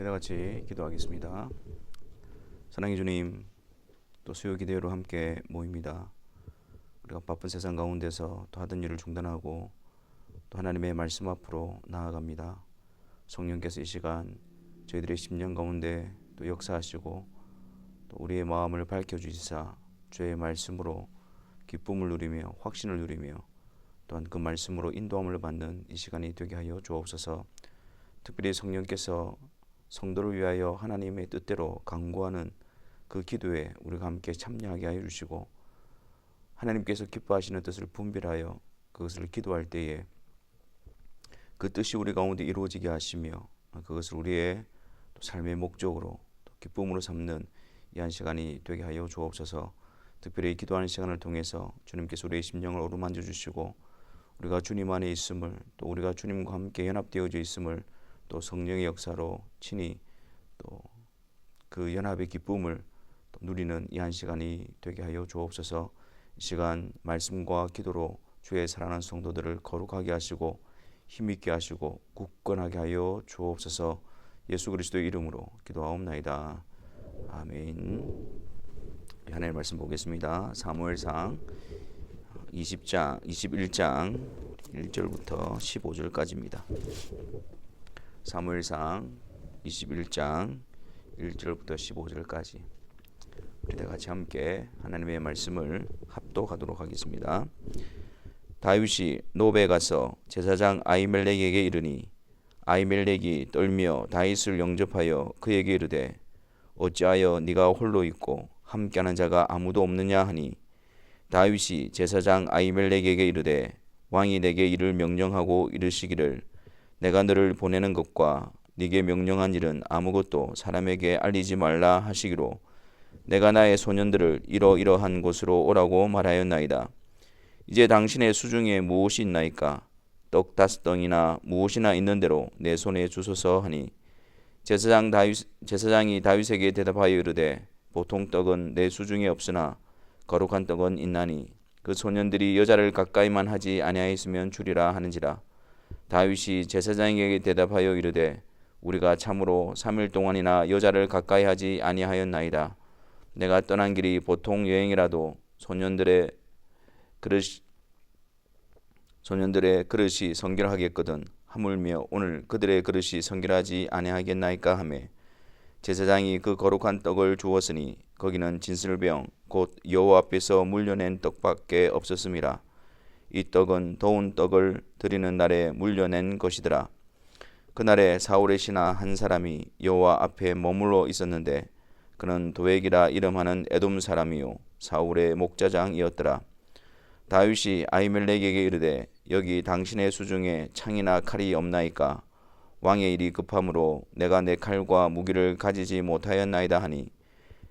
우리 다 같이 기도하겠습니다. 사랑의 주님, 또 수요 기대로 함께 모입니다. 우리가 바쁜 세상 가운데서 또 하던 일을 중단하고 또 하나님의 말씀 앞으로 나아갑니다. 성령께서 이 시간 저희들의 심령 가운데 또 역사하시고 또 우리의 마음을 밝혀 주시사 주의 말씀으로 기쁨을 누리며 확신을 누리며 또한 그 말씀으로 인도함을 받는 이 시간이 되게 하여 주옵소서. 특별히 성령께서 성도를 위하여 하나님의 뜻대로 강구하는 그 기도에 우리가 함께 참여하게 하여 주시고 하나님께서 기뻐하시는 뜻을 분별하여 그것을 기도할 때에 그 뜻이 우리 가운데 이루어지게 하시며 그것을 우리의 또 삶의 목적으로 또 기쁨으로 삼는 이 한 시간이 되게 하여 주옵소서. 특별히 기도하는 시간을 통해서 주님께서 우리의 심령을 어루만져 주시고 우리가 주님 안에 있음을 또 우리가 주님과 함께 연합되어져 있음을 또 성령의 역사로 친히 또 그 연합의 기쁨을 또 누리는 이 한 시간이 되게 하여 주옵소서. 이 시간 말씀과 기도로 주의 사랑하는 성도들을 거룩하게 하시고 힘있게 하시고 굳건하게 하여 주옵소서. 예수 그리스도의 이름으로 기도하옵나이다. 아멘. 하나님의 말씀 보겠습니다. 사무엘상 20장 21장 1절부터 15절까지입니다. 사무엘상 21장 1절부터 15절까지 우리 다 같이 함께 하나님의 말씀을 합독하도록 하겠습니다. 다윗이 노베 가서 제사장 아이멜렉에게 이르니 아이멜렉이 떨며 다윗을 영접하여 그에게 이르되 어찌하여 네가 홀로 있고 함께하는 자가 아무도 없느냐 하니 다윗이 제사장 아이멜렉에게 이르되 왕이 내게 이를 명령하고 이르시기를 내가 너를 보내는 것과 네게 명령한 일은 아무것도 사람에게 알리지 말라 하시기로 내가 나의 소년들을 이러이러한 곳으로 오라고 말하였나이다. 이제 당신의 수중에 무엇이 있나이까? 떡 다섯 덩이나 무엇이나 있는 대로 내 손에 주소서 하니 제사장 다윗 제사장이 다윗에게 대답하여 이르되 보통 떡은 내 수중에 없으나 거룩한 떡은 있나니 그 소년들이 여자를 가까이만 하지 아니하였으면 주리라 하는지라 다윗이 제사장에게 대답하여 이르되 우리가 참으로 3일 동안이나 여자를 가까이 하지 아니하였나이다. 내가 떠난 길이 보통 여행이라도 소년들의 그릇 소년들의 그릇이 성결하겠거든 하물며 오늘 그들의 그릇이 성결하지 아니하겠나이까 하매 제사장이 그 거룩한 떡을 주었으니 거기는 진슬병 곧 여호와 앞에서 물려낸 떡밖에 없었음이라 이 떡은 더운 떡을 드리는 날에 물려낸 것이더라. 그날에 사울의 신하 한 사람이 여호와 앞에 머물러 있었는데 그는 도액이라 이름하는 에돔 사람이요 사울의 목자장이었더라. 다윗이 아이멜렉에게 이르되 여기 당신의 수중에 창이나 칼이 없나이까? 왕의 일이 급함으로 내가 내 칼과 무기를 가지지 못하였나이다 하니.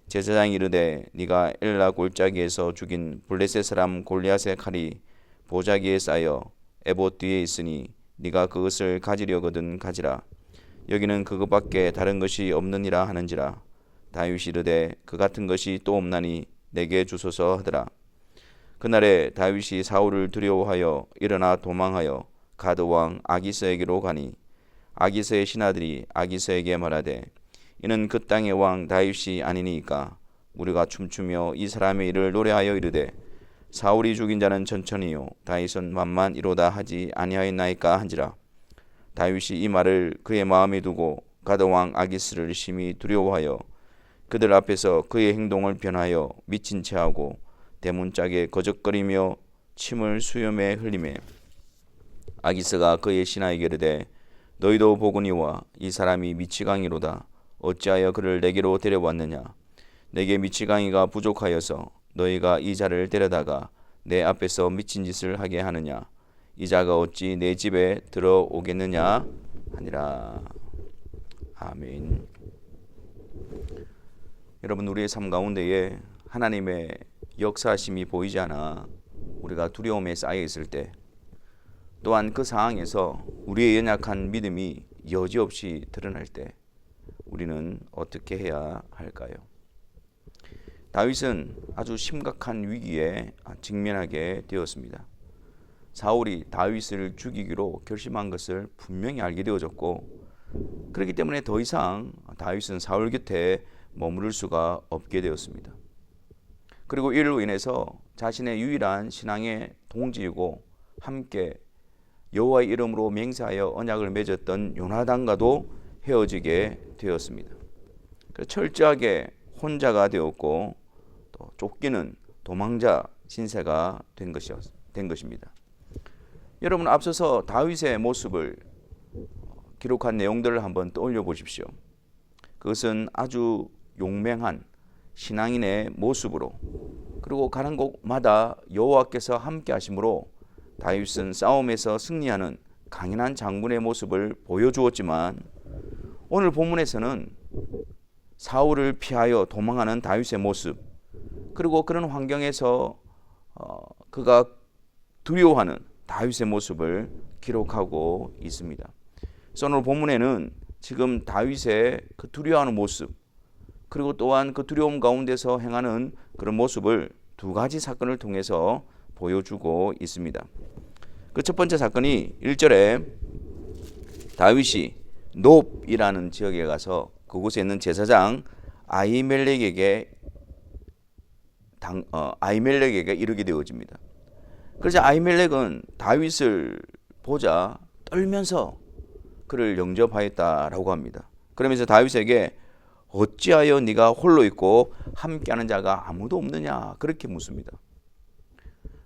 제사장이 이르되 네가 엘라 골짜기에서 죽인 블레셋 사람 골리앗의 칼이 보자기에 쌓여 에봇 뒤에 있으니 네가 그것을 가지려거든 가지라. 여기는 그것밖에 다른 것이 없느니라 하는지라. 다윗이 이르되 그 같은 것이 또 없나니 내게 주소서 하더라. 그날에 다윗이 사울을 두려워하여 일어나 도망하여 가드 왕 아기스에게로 가니 아기스의 신하들이 아기스에게 말하되 이는 그 땅의 왕 다윗이 아니니까 우리가 춤추며 이 사람의 일을 노래하여 이르되 사울이 죽인 자는 천천히요. 다윗은 만만 이로다 하지 아니하였나이까 한지라. 다윗이 이 말을 그의 마음에 두고 가드 왕 아기스를 심히 두려워하여 그들 앞에서 그의 행동을 변하여 미친 채하고 대문짝에 거적거리며 침을 수염에 흘리매 아기스가 그의 신하에게 이르되 너희도 보거니와 이 사람이 미치광이로다. 어찌하여 그를 내게로 데려왔느냐? 내게 미치광이가 부족하여서 너희가 이 자를 데려다가 내 앞에서 미친 짓을 하게 하느냐? 이 자가 어찌 내 집에 들어오겠느냐? 하니라. 아멘. 여러분 우리의 삶 가운데에 하나님의 역사심이 보이지 않아 우리가 두려움에 쌓여 있을 때 또한 그 상황에서 우리의 연약한 믿음이 여지없이 드러날 때 우리는 어떻게 해야 할까요? 다윗은 아주 심각한 위기에 직면하게 되었습니다. 사울이 다윗을 죽이기로 결심한 것을 분명히 알게 되어졌고 그렇기 때문에 더 이상 다윗은 사울 곁에 머무를 수가 없게 되었습니다. 그리고 이로 인해서 자신의 유일한 신앙의 동지이고 함께 여호와의 이름으로 맹세하여 언약을 맺었던 요나단과도 헤어지게 되었습니다. 철저하게 혼자가 되었고 또 쫓기는 도망자 신세가 된 것이었 된 것입니다. 여러분 앞서서 다윗의 모습을 기록한 내용들을 한번 떠올려 보십시오. 그것은 아주 용맹한 신앙인의 모습으로 그리고 가는 곳마다 여호와께서 함께 하심으로 다윗은 싸움에서 승리하는 강인한 장군의 모습을 보여주었지만 오늘 본문에서는 사울을 피하여 도망하는 다윗의 모습 그리고 그런 환경에서 어, 그가 두려워하는 다윗의 모습을 기록하고 있습니다. 그래서 오늘 본문에는 지금 다윗의 그 두려워하는 모습 그리고 또한 그 두려움 가운데서 행하는 그런 모습을 두 가지 사건을 통해서 보여주고 있습니다. 그 첫 번째 사건이 1절에 다윗이 높이라는 지역에 가서 그곳에 있는 제사장 아이멜렉에게 당, 어, 아이멜렉에게 이르게 되어집니다. 그래서 아이멜렉은 다윗을 보자 떨면서 그를 영접하였다라고 합니다. 그러면서 다윗에게 어찌하여 네가 홀로 있고 함께하는 자가 아무도 없느냐 그렇게 묻습니다.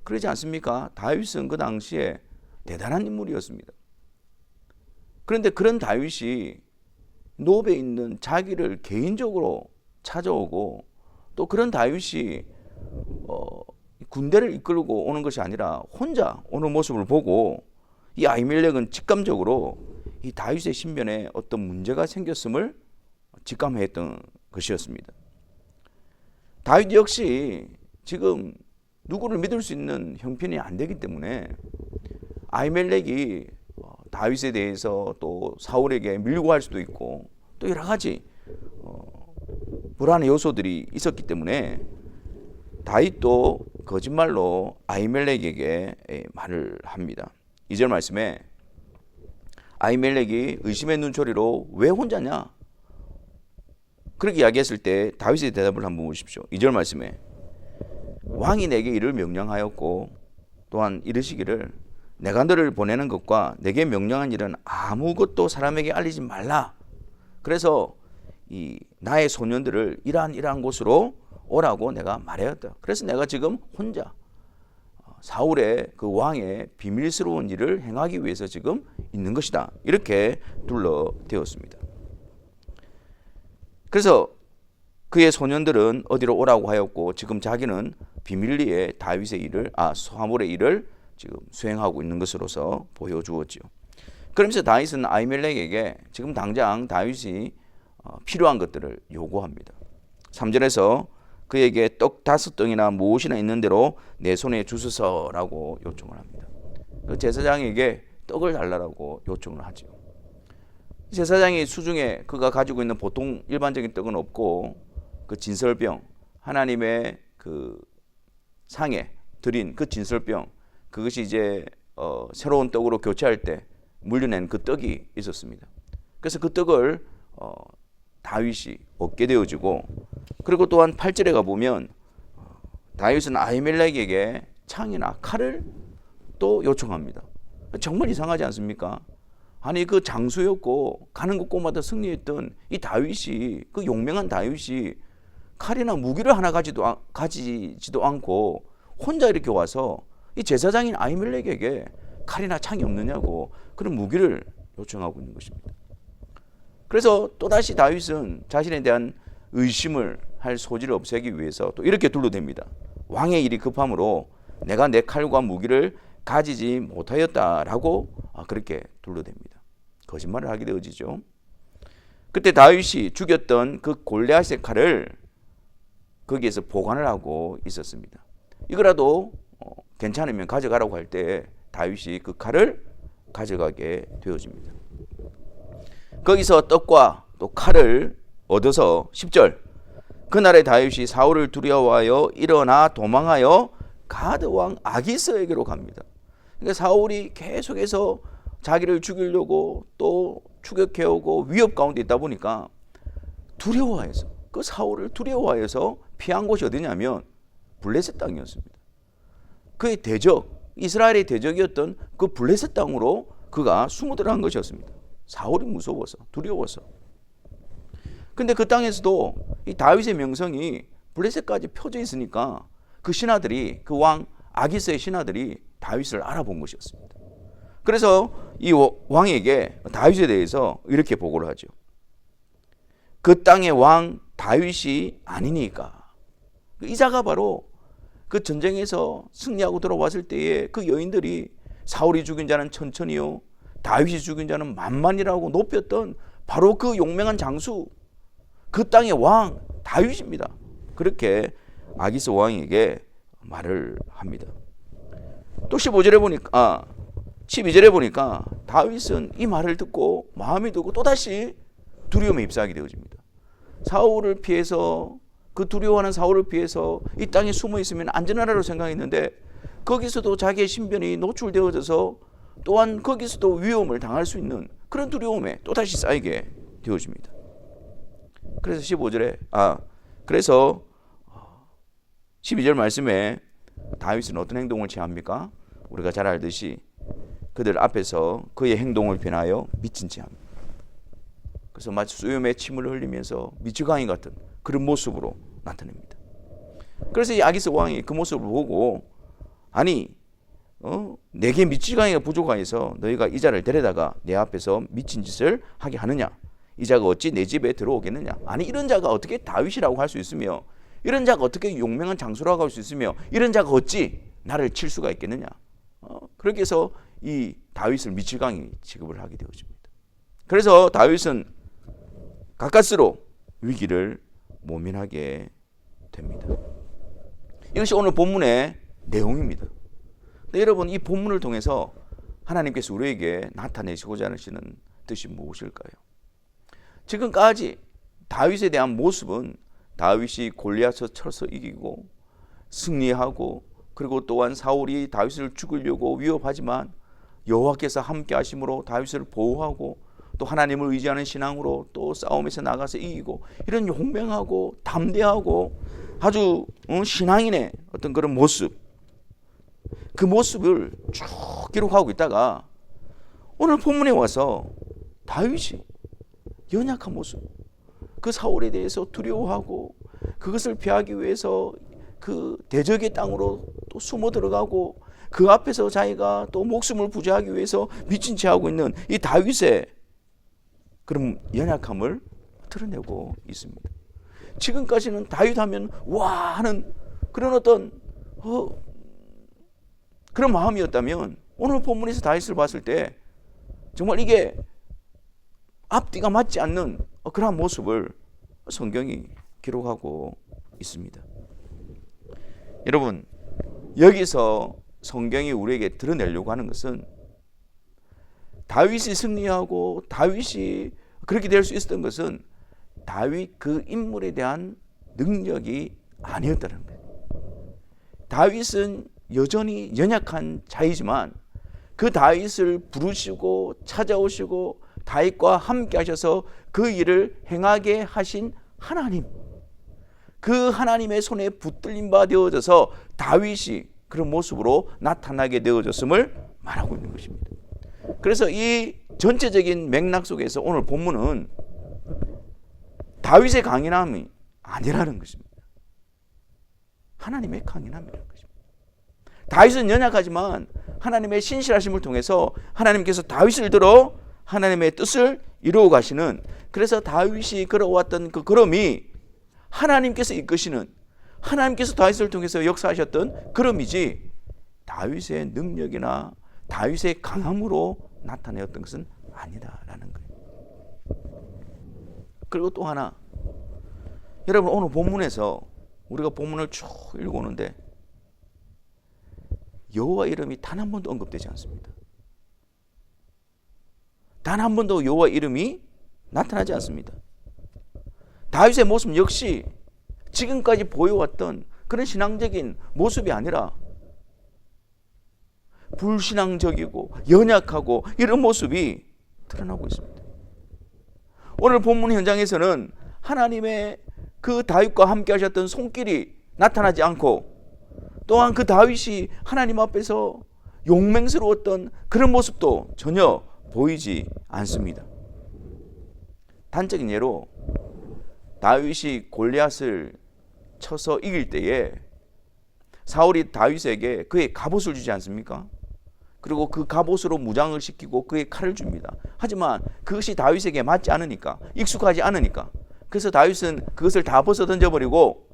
그러지 않습니까? 다윗은 그 당시에 대단한 인물이었습니다. 그런데 그런 다윗이 노베에 있는 자기를 개인적으로 찾아오고 또 그런 다윗이 어, 군대를 이끌고 오는 것이 아니라 혼자 오는 모습을 보고 이 아이멜렉은 직감적으로 이 다윗의 신변에 어떤 문제가 생겼음을 직감했던 것이었습니다. 다윗 역시 지금 누구를 믿을 수 있는 형편이 안 되기 때문에 아이멜렉이 어, 다윗에 대해서 또 사울에게 밀고 할 수도 있고 또 여러 가지 어, 불안의 요소들이 있었기 때문에 다윗도 거짓말로 아이멜렉에게 말을 합니다. 2절 말씀에 아이멜렉이 의심의 눈초리로 왜 혼자냐? 그렇게 이야기했을 때 다윗의 대답을 한번 보십시오. 2절 말씀에 왕이 내게 이를 명령하였고 또한 이르시기를 내가 너를 보내는 것과 내게 명령한 일은 아무것도 사람에게 알리지 말라. 그래서 이 나의 소년들을 이러한 이러한 곳으로 오라고 내가 말하였다. 그래서 내가 지금 혼자 어, 사울의 그 왕의 비밀스러운 일을 행하기 위해서 지금 있는 것이다. 이렇게 둘러대었습니다. 그래서 그의 소년들은 어디로 오라고 하였고 지금 자기는 비밀리에 다윗의 일을 아 사물의 일을 지금 수행하고 있는 것으로서 보여주었지요. 그러면서 다윗은 아이멜렉에게 지금 당장 다윗이 어, 필요한 것들을 요구합니다. 3절에서 그에게 떡 다섯 덩이나 무엇이나 있는 대로 내 손에 주소서라고 요청을 합니다. 그 제사장에게 떡을 달라고 요청을 하죠. 제사장이 수중에 그가 가지고 있는 보통 일반적인 떡은 없고 그 진설병 하나님의 그 상에 드린 그 진설병 그것이 이제 어, 새로운 떡으로 교체할 때 물려낸 그 떡이 있었습니다. 그래서 그 떡을 어, 다윗이 얻게 되어지고 그리고 또한 8절에 가 보면 어, 다윗은 아히멜렉에게 창이나 칼을 또 요청합니다. 정말 이상하지 않습니까? 아니 그 장수였고 가는 곳곳마다 승리했던 이 다윗이 그 용맹한 다윗이 칼이나 무기를 하나 가지도 가지지도 않고 혼자 이렇게 와서 이 제사장인 아이멜렉에게 칼이나 창이 없느냐고 그런 무기를 요청하고 있는 것입니다. 그래서 또다시 다윗은 자신에 대한 의심을 할 소지를 없애기 위해서 또 이렇게 둘러댑니다. 왕의 일이 급함으로 내가 내 칼과 무기를 가지지 못하였다라고 아, 그렇게 둘러댑니다. 거짓말을 하게 되어지죠. 그때 다윗이 죽였던 그 골리앗의 칼을 거기에서 보관을 하고 있었습니다. 이거라도 어, 괜찮으면 가져가라고 할 때 다윗이 그 칼을 가져가게 되어집니다. 거기서 떡과 또 칼을 얻어서 10절 그날에 다윗이 사울을 두려워하여 일어나 도망하여 가드 왕 아기스에게로 갑니다. 그러니까 사울이 계속해서 자기를 죽이려고 또 추격해오고 위협 가운데 있다 보니까 두려워해서 그 사울을 두려워해서 피한 곳이 어디냐면 블레셋 땅이었습니다. 그의 대적 이스라엘의 대적이었던 그 블레셋 땅으로 그가 숨어 들어간 것이었습니다. 사울이 무서워서 두려워서. 근데 그 땅에서도 이 다윗의 명성이 블레셋까지 펴져 있으니까 그 신하들이 그 왕 아기스의 신하들이 다윗을 알아본 것이었습니다. 그래서 이 왕에게 다윗에 대해서 이렇게 보고를 하죠. 그 땅의 왕 다윗이 아니니까. 이 자가 바로 그 전쟁에서 승리하고 돌아왔을 때에 그 여인들이 사울이 죽인 자는 천천히요, 다윗이 죽인 자는 만만이라고 높였던 바로 그 용맹한 장수, 그 땅의 왕 다윗입니다. 그렇게 아기스 왕에게 말을 합니다. 또 15절에 보니까 아, 12절에 보니까 다윗은 이 말을 듣고 마음이 두고 또다시 두려움에 휩싸게 되어집니다. 사울을 피해서 그 두려워하는 사울을 피해서 이 땅에 숨어 있으면 안전하라고 생각했는데 거기서도 자기의 신변이 노출되어져서 또한 거기서도 위험을 당할 수 있는 그런 두려움에 또다시 쌓이게 되어집니다. 그래서 15절에 아 그래서 12절 말씀에 다윗은 어떤 행동을 취합니까? 우리가 잘 알듯이 그들 앞에서 그의 행동을 변하여 미친 채 합니다. 그래서 마치 수염에 침을 흘리면서 미치광이 같은 그런 모습으로 나타냅니다. 그래서 이 아기스 왕이 그 모습을 보고 아니 어? 내게 미치광이가 부족하여서 너희가 이 자를 데려다가 내 앞에서 미친 짓을 하게 하느냐? 이 자가 어찌 내 집에 들어오겠느냐? 아니 이런 자가 어떻게 다윗이라고 할 수 있으며 이런 자가 어떻게 용맹한 장수라고 할 수 있으며 이런 자가 어찌 나를 칠 수가 있겠느냐? 어? 그렇게 해서 이 다윗을 미칠강이 취급을 하게 되어집니다. 그래서 다윗은 가까스로 위기를 모면하게 됩니다. 이것이 오늘 본문의 내용입니다. 여러분 이 본문을 통해서 하나님께서 우리에게 나타내시고자 하시는 뜻이 무엇일까요? 지금까지 다윗에 대한 모습은 다윗이 골리앗을 쳐서 이기고 승리하고 그리고 또한 사울이 다윗을 죽이려고 위협하지만 여호와께서 함께 하심으로 다윗을 보호하고 또 하나님을 의지하는 신앙으로 또 싸움에서 나가서 이기고 이런 용맹하고 담대하고 아주 신앙인의 어떤 그런 모습 그 모습을 쭉 기록하고 있다가 오늘 본문에 와서 다윗이 연약한 모습 그 사울에 대해서 두려워하고 그것을 피하기 위해서 그 대적의 땅으로 또 숨어 들어가고 그 앞에서 자기가 또 목숨을 부지하기 위해서 미친 채 하고 있는 이 다윗의 그런 연약함을 드러내고 있습니다. 지금까지는 다윗 하면 와 하는 그런 어떤 어, 그런 마음이었다면 오늘 본문에서 다윗을 봤을 때 정말 이게 앞뒤가 맞지 않는 그러한 모습을 성경이 기록하고 있습니다. 여러분 여기서 성경이 우리에게 드러내려고 하는 것은 다윗이 승리하고 다윗이 그렇게 될 수 있었던 것은 다윗 그 인물에 대한 능력이 아니었다는 거예요. 다윗은 여전히 연약한 자이지만 그 다윗을 부르시고 찾아오시고 다윗과 함께 하셔서 그 일을 행하게 하신 하나님 그 하나님의 손에 붙들린 바 되어져서 다윗이 그런 모습으로 나타나게 되어졌음을 말하고 있는 것입니다. 그래서 이 전체적인 맥락 속에서 오늘 본문은 다윗의 강인함이 아니라는 것입니다. 하나님의 강인함이라는 다. 다윗은 연약하지만 하나님의 신실하심을 통해서 하나님께서 다윗을 들어 하나님의 뜻을 이루어 가시는 그래서 다윗이 걸어왔던 그 걸음이 하나님께서 이끄시는 하나님께서 다윗을 통해서 역사하셨던 걸음이지 다윗의 능력이나 다윗의 강함으로 나타내었던 것은 아니다라는 거예요. 그리고 또 하나 여러분 오늘 본문에서 우리가 본문을 쭉 읽어오는데 여호와 이름이 단 한 번도 언급되지 않습니다. 단 한 번도 여호와 이름이 나타나지 않습니다. 다윗의 모습 역시 지금까지 보여왔던 그런 신앙적인 모습이 아니라 불신앙적이고 연약하고 이런 모습이 드러나고 있습니다. 오늘 본문 현장에서는 하나님의 그 다윗과 함께 하셨던 손길이 나타나지 않고 또한 그 다윗이 하나님 앞에서 용맹스러웠던 그런 모습도 전혀 보이지 않습니다. 단적인 예로 다윗이 골리앗을 쳐서 이길 때에 사울이 다윗에게 그의 갑옷을 주지 않습니까? 그리고 그 갑옷으로 무장을 시키고 그의 칼을 줍니다. 하지만 그것이 다윗에게 맞지 않으니까 익숙하지 않으니까 그래서 다윗은 그것을 다 벗어 던져버리고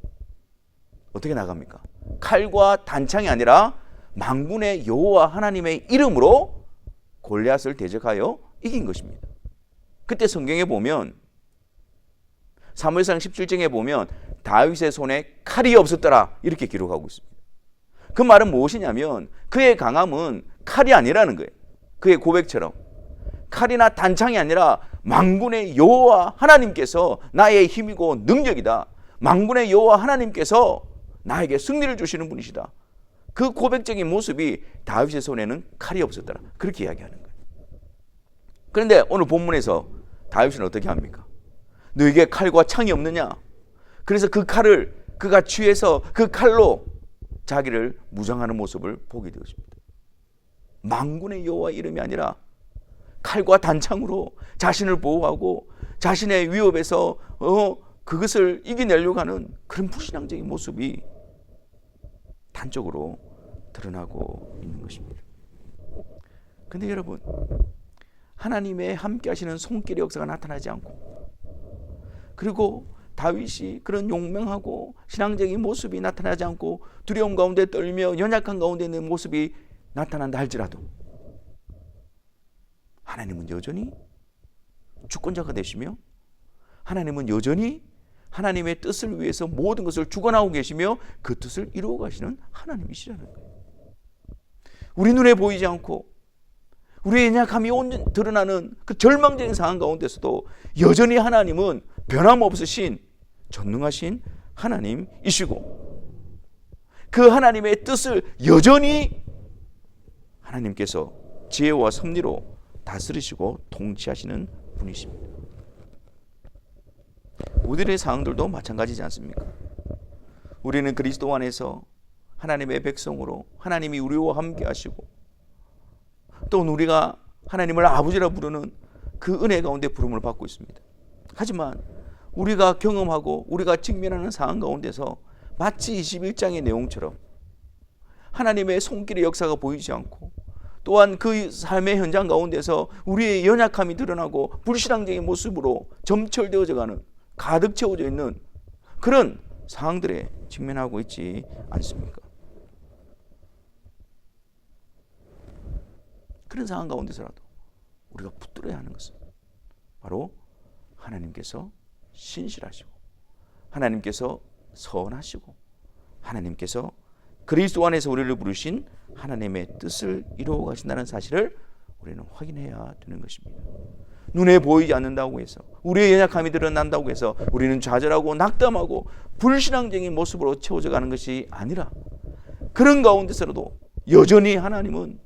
어떻게 나갑니까? 칼과 단창이 아니라 망군의 여호와 하나님의 이름으로 골리앗을 대적하여 이긴 것입니다. 그때 성경에 보면 사무엘상 17장에 보면 다윗의 손에 칼이 없었더라 이렇게 기록하고 있습니다. 그 말은 무엇이냐면 그의 강함은 칼이 아니라는 거예요. 그의 고백처럼 칼이나 단창이 아니라 망군의 여호와 하나님께서 나의 힘이고 능력이다. 망군의 여호와 하나님께서 나에게 승리를 주시는 분이시다. 그 고백적인 모습이 다윗의 손에는 칼이 없었더라. 그렇게 이야기하는 거예요. 그런데 오늘 본문에서 다윗은 어떻게 합니까? 너에게 칼과 창이 없느냐? 그래서 그 칼을 그가 취해서 그 칼로 자기를 무장하는 모습을 보게 되었습니다. 망군의 여호와 이름이 아니라 칼과 단창으로 자신을 보호하고 자신의 위협에서 어 그것을 이겨내려고 하는 그런 불신앙적인 모습이 단적으로 드러나고 있는 것입니다. 근데 여러분 하나님의 함께 하시는 손길의 역사가 나타나지 않고 그리고 다윗이 그런 용맹하고 신앙적인 모습이 나타나지 않고 두려움 가운데 떨며 연약한 가운데 있는 모습이 나타난다 할지라도 하나님은 여전히 주권자가 되시며 하나님은 여전히 하나님의 뜻을 위해서 모든 것을 주관하고 계시며 그 뜻을 이루어 가시는 하나님이시라는 거예요. 우리 눈에 보이지 않고 우리의 연약함이 온 드러나는 그 절망적인 상황 가운데서도 여전히 하나님은 변함없으신 전능하신 하나님이시고 그 하나님의 뜻을 여전히 하나님께서 지혜와 섭리로 다스리시고 통치하시는 분이십니다. 우리의 상황들도 마찬가지지 않습니까? 우리는 그리스도 안에서 하나님의 백성으로 하나님이 우리와 함께 하시고 또 우리가 하나님을 아버지라 부르는 그 은혜 가운데 부름을 받고 있습니다. 하지만 우리가 경험하고 우리가 직면하는 상황 가운데서 마치 21장의 내용처럼 하나님의 손길의 역사가 보이지 않고 또한 그 삶의 현장 가운데서 우리의 연약함이 드러나고 불신앙적인 모습으로 점철되어져 가는 가득 채워져 있는 그런 상황들에 직면하고 있지 않습니까? 그런 상황 가운데서라도 우리가 붙들어야 하는 것은 바로 하나님께서 신실하시고 하나님께서 선하시고 하나님께서 그리스도 안에서 우리를 부르신 하나님의 뜻을 이루어 가신다는 사실을 우리는 확인해야 되는 것입니다. 눈에 보이지 않는다고 해서 우리의 연약함이 드러난다고 해서 우리는 좌절하고 낙담하고 불신앙적인 모습으로 채워져 가는 것이 아니라 그런 가운데서라도 여전히 하나님은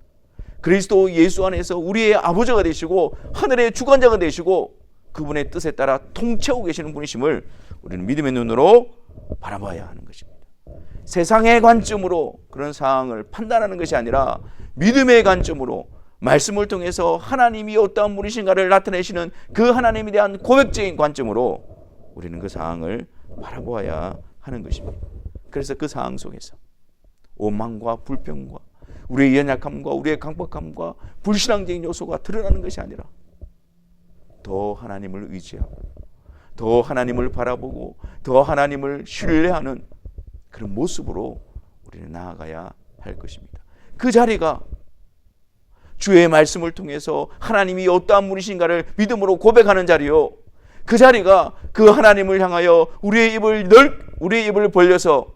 그리스도 예수 안에서 우리의 아버지가 되시고 하늘의 주관자가 되시고 그분의 뜻에 따라 통치하고 계시는 분이심을 우리는 믿음의 눈으로 바라봐야 하는 것입니다. 세상의 관점으로 그런 상황을 판단하는 것이 아니라 믿음의 관점으로 말씀을 통해서 하나님이 어떠한 분이신가를 나타내시는 그 하나님에 대한 고백적인 관점으로 우리는 그 상황을 바라보아야 하는 것입니다. 그래서 그 상황 속에서 오만과 불평과 우리의 연약함과 우리의 강박함과 불신앙적인 요소가 드러나는 것이 아니라 더 하나님을 의지하고 더 하나님을 바라보고 더 하나님을 신뢰하는 그런 모습으로 우리는 나아가야 할 것입니다. 그 자리가 주의 말씀을 통해서 하나님이 어떠한 분이신가를 믿음으로 고백하는 자리요. 그 자리가 그 하나님을 향하여 우리의 입을 널 우리의 입을 벌려서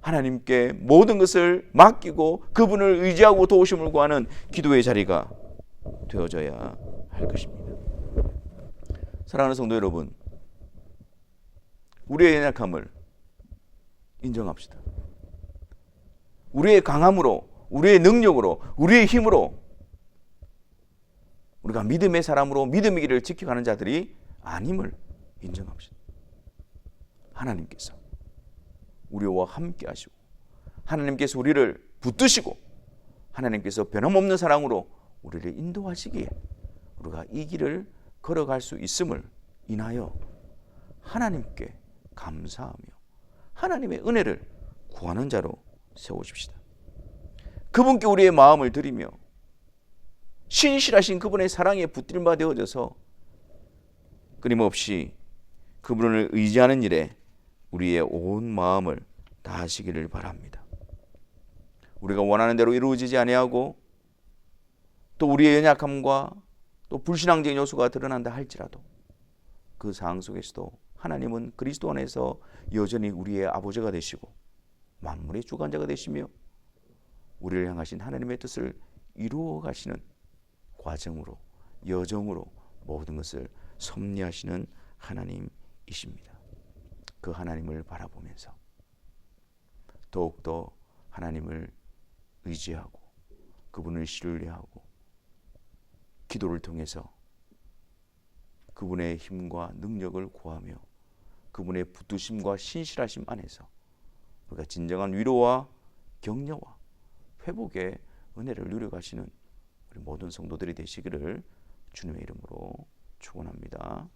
하나님께 모든 것을 맡기고 그분을 의지하고 도우심을 구하는 기도의 자리가 되어져야 할 것입니다. 사랑하는 성도 여러분, 우리의 연약함을 인정합시다. 우리의 강함으로, 우리의 능력으로, 우리의 힘으로 우리가 믿음의 사람으로 믿음의 길을 지켜가는 자들이 아님을 인정합시다. 하나님께서 우리와 함께 하시고 하나님께서 우리를 붙드시고 하나님께서 변함없는 사랑으로 우리를 인도하시기에 우리가 이 길을 걸어갈 수 있음을 인하여 하나님께 감사하며 하나님의 은혜를 구하는 자로 세우십시다. 그분께 우리의 마음을 드리며 신실하신 그분의 사랑에 붙들 바 되어져서 끊임없이 그분을 의지하는 일에 우리의 온 마음을 다하시기를 바랍니다. 우리가 원하는 대로 이루어지지 아니하고 또 우리의 연약함과 또 불신앙적인 요소가 드러난다 할지라도 그 상황 속에서도 하나님은 그리스도 안에서 여전히 우리의 아버지가 되시고 만물의 주관자가 되시며 우리를 향하신 하나님의 뜻을 이루어 가시는 과정으로 여정으로 모든 것을 섭리하시는 하나님이십니다. 그 하나님을 바라보면서 더욱더 하나님을 의지하고 그분을 신뢰하고 기도를 통해서 그분의 힘과 능력을 구하며 그분의 붙드심과 신실하심 안에서 우리가 진정한 위로와 격려와 회복의 은혜를 누려가시는 우리 모든 성도들이 되시기를 주님의 이름으로 축원합니다.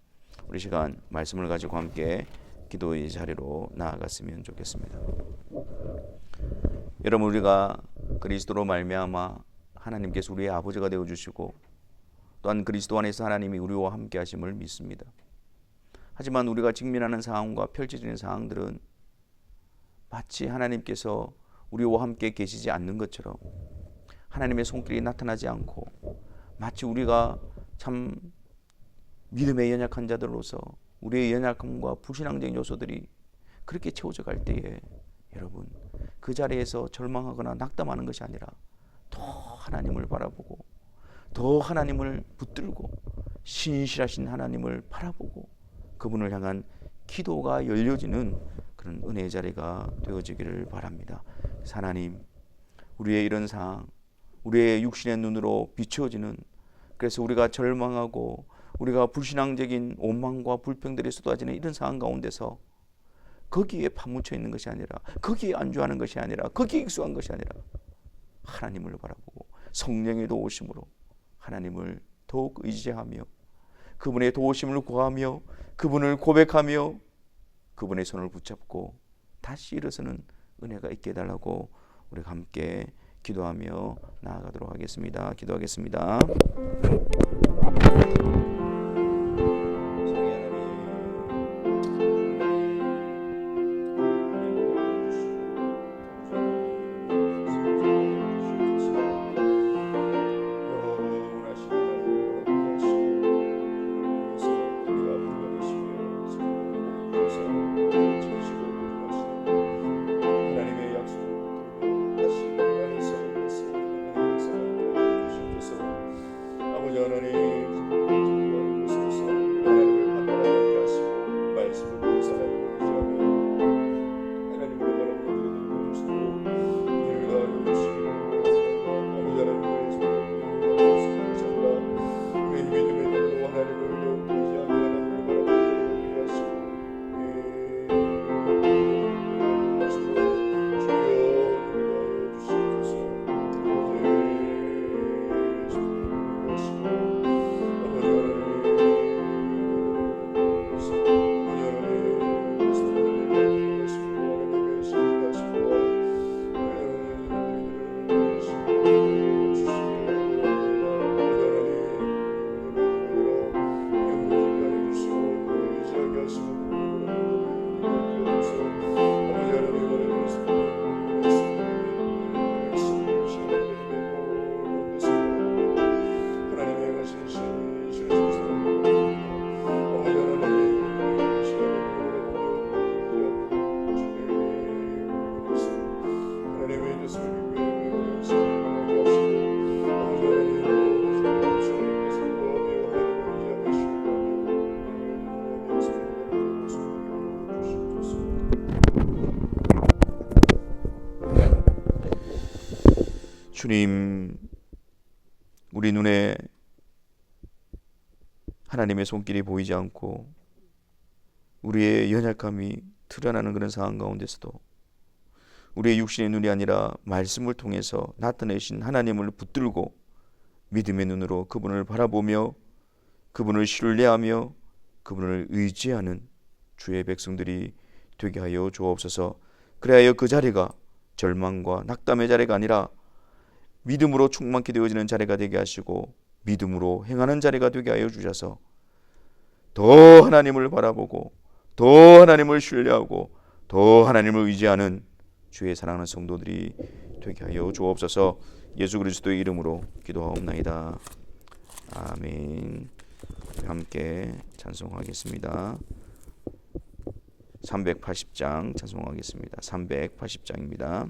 우리 시간 말씀을 가지고 함께 기도의 자리로 나아갔으면 좋겠습니다. 여러분 우리가 그리스도로 말미암아 하나님께서 우리의 아버지가 되어 주시고 또한 그리스도 안에서 하나님이 우리와 함께 하심을 믿습니다. 하지만 우리가 직면하는 상황과 펼쳐지는 상황들은 마치 하나님께서 우리와 함께 계시지 않는 것처럼 하나님의 손길이 나타나지 않고 마치 우리가 참 믿음의 연약한 자들로서 우리의 연약함과 불신앙적인 요소들이 그렇게 채워져 갈 때에 여러분 그 자리에서 절망하거나 낙담하는 것이 아니라 더 하나님을 바라보고 더 하나님을 붙들고 신실하신 하나님을 바라보고 그분을 향한 기도가 열려지는 그런 은혜의 자리가 되어지기를 바랍니다. 하나님, 우리의 이런 상황, 우리의 육신의 눈으로 비추어지는 그래서 우리가 절망하고 우리가 불신앙적인 원망과 불평들이 쏟아지는 이런 상황 가운데서 거기에 파묻혀 있는 것이 아니라 거기에 안주하는 것이 아니라 거기에 익숙한 것이 아니라 하나님을 바라보고 성령의 도우심으로 하나님을 더욱 의지하며 그분의 도우심을 구하며 그분을 고백하며 그분의 손을 붙잡고 다시 일어서는 은혜가 있게 해달라고 우리가 함께 기도하며 나아가도록 하겠습니다. 기도하겠습니다. 주님, 우리 눈에 하나님의 손길이 보이지 않고 우리의 연약함이 드러나는 그런 상황 가운데서도 우리의 육신의 눈이 아니라 말씀을 통해서 나타내신 하나님을 붙들고 믿음의 눈으로 그분을 바라보며 그분을 신뢰하며 그분을 의지하는 주의 백성들이 되게 하여 주옵소서. 그래야 그 자리가 절망과 낙담의 자리가 아니라 믿음으로 충만케 되어지는 자리가 되게 하시고 믿음으로 행하는 자리가 되게 하여 주셔서 더 하나님을 바라보고 더 하나님을 신뢰하고 더 하나님을 의지하는 주의 사랑하는 성도들이 되게 하여 주옵소서. 예수 그리스도의 이름으로 기도하옵나이다. 아멘. 함께 찬송하겠습니다. 380장 찬송하겠습니다. 380장입니다.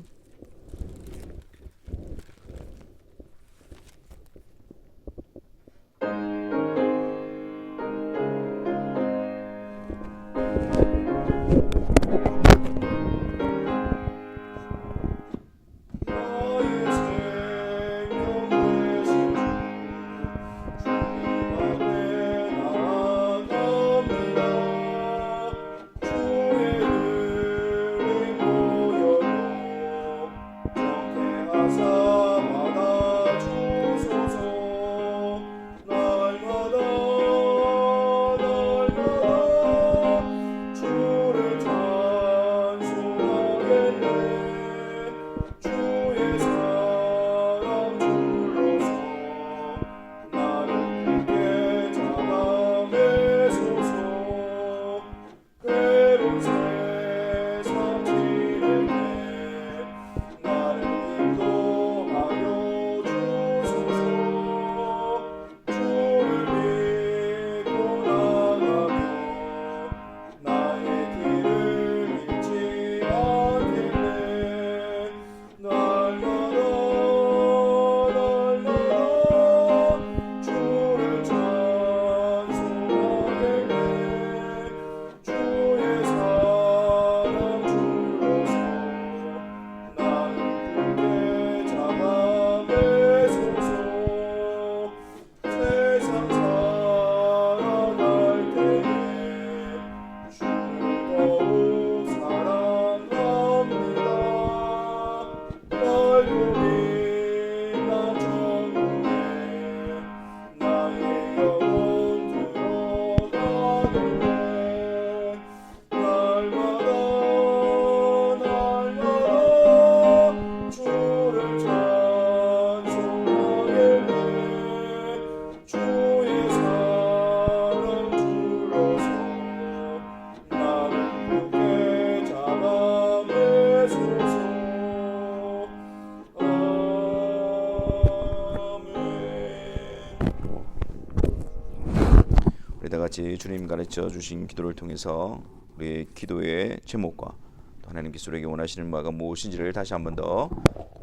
주님 가르쳐 주신 기도를 통해서 우리의 기도의 제목과 또 하나님께서 우리에게 원하시는 바가 무엇인지를 다시 한 번 더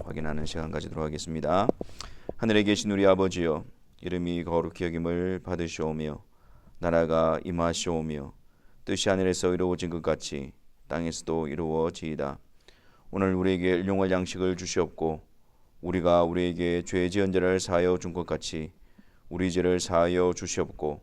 확인하는 시간 가지도록 하겠습니다. 하늘에 계신 우리 아버지여 이름이 거룩히 여김을 받으시오며 나라가 임하시오며 뜻이 하늘에서 이루어진 것 같이 땅에서도 이루어지이다. 오늘 우리에게 일용할 양식을 주시옵고 우리가 우리에게 죄 지은 자를 사하여 준 것 같이 우리 죄를 사하여 주시옵고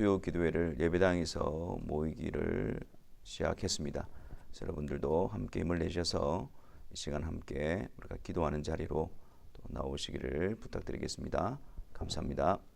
수요 기도회를 예배당에서 모이기를 시작했습니다. 여러분들도 함께 힘을 내셔서 이 시간 함께 우리가 기도하는 자리로 또 나오시기를 부탁드리겠습니다. 감사합니다.